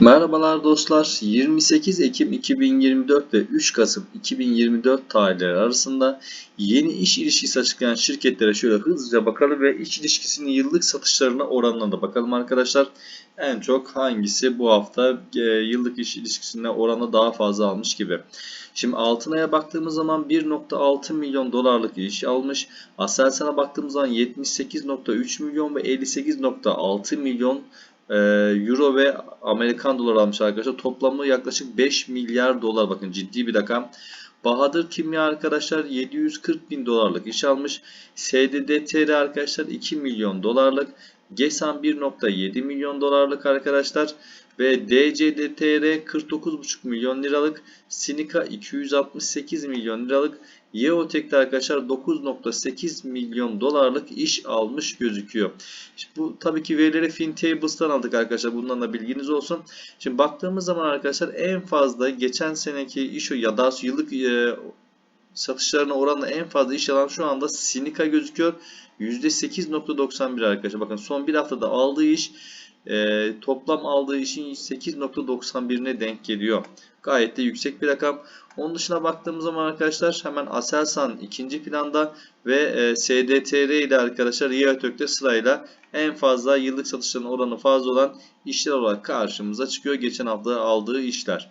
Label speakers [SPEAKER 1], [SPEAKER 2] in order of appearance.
[SPEAKER 1] Merhabalar dostlar. 28 Ekim 2024 ve 3 Kasım 2024 tarihleri arasında yeni iş ilişkisi açıklayan şirketlere şöyle hızlıca bakalım ve iş ilişkisinin yıllık satışlarına oranına da bakalım arkadaşlar. En çok hangisi bu hafta e, yıllık iş ilişkisine oranı daha fazla almış gibi. Şimdi Altınay'a baktığımız zaman 1.6 milyon dolarlık iş almış. Aselsan'a baktığımız zaman 78.3 milyon ve 58.6 milyon Euro ve Amerikan doları almış arkadaşlar. Toplamda yaklaşık 5 milyar dolar bakın ciddi bir rakam. Bahadır Kimya arkadaşlar 740 bin dolarlık iş almış. SDDTR arkadaşlar 2 milyon dolarlık. GESAN 1.7 milyon dolarlık arkadaşlar. Ve DCDTR 49.5 milyon liralık. Sinika 268 milyon liralık. Yeotek'te arkadaşlar 9.8 milyon dolarlık iş almış gözüküyor. İşte bu tabii ki verileri FinTables'tan aldık arkadaşlar. Bundan da bilginiz olsun. Şimdi baktığımız zaman arkadaşlar en fazla geçen seneki iş ya da yıllık e, satışlarına oranla en fazla iş alan şu anda Sinika gözüküyor. %8.91 arkadaşlar. Bakın son bir haftada aldığı iş e, toplam aldığı işin 8.91'ine denk geliyor. Gayet de yüksek bir rakam. Onun dışına baktığımız zaman arkadaşlar hemen Aselsan ikinci planda ve e, SDTR ile arkadaşlar Yeotök'te sırayla en fazla yıllık satışların oranı fazla olan işler olarak karşımıza çıkıyor. Geçen hafta aldığı işler.